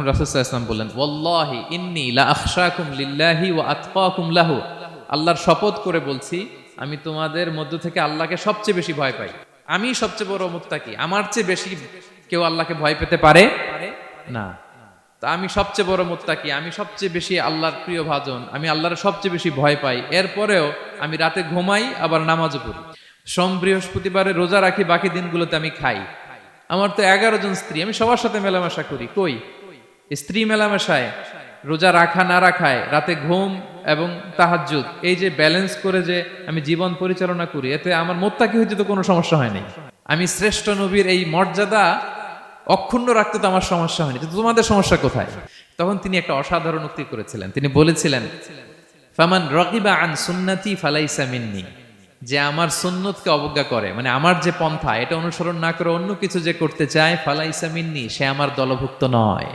তখন রাসুসাহ বললেন, ওয়াল্লাহি ইন্নি লা আখশাকুম লিল্লাহি ওয়া আতকাকুম লাহু, আল্লাহর শপথ করে বলছি, আমি তোমাদের মধ্য থেকে আল্লাহকে সবচেয়ে বেশি ভয় পাই। আমি সবচেয়ে বড় মুত্তাকি আমার চেয়ে বেশি কেউ আল্লাহকে ভয় পেতে পারে? না। তা আমি সবচেয়ে বড় মুত্তাকি আমি সবচেয়ে বেশি আল্লাহর প্রিয় ভাজন। আমি আল্লাহর সবচেয়ে বেশি ভয় পাই। এরপরেও আমি রাতে ঘুমাই, আবার নামাজও পড়ি। সোম, বৃহস্পতিবারে রোজা রাখি, বাকি দিনগুলোতে আমি খাই। আমার তো এগারো জন স্ত্রী, আমি সবার সাথে মেলামেশা করি। কই? স্ত্রী মেলামেশায়, রোজা রাখা না রাখায়, রাতে ঘুম এবং তাহাজ্জুদ, এই যে ব্যালেন্স করে যে আমি জীবন পরিচালনা করি, এতে আমার মোত্তাকি হইতে তো কোনো সমস্যা হয়নি আমি শ্রেষ্ঠ নবীর এই মর্যাদা অক্ষুণ্ণ রাখতে তো আমার সমস্যা হয়নি। তোমাদের সমস্যা কোথায়? তখন তিনি একটা অসাধারণ উক্তি করেছিলেন। তিনি বলেছিলেন, ফামান রকিবা আন সুন্নাতি ফালাইসা মিন্নি। যে আমার সুন্নতকে অবজ্ঞা করে মানে আমার যে পন্থা, এটা অনুসরণ না করে অন্য কিছু যে করতে চায়, ফালাইসা মিন্নি, সে আমার দলভুক্ত নয়।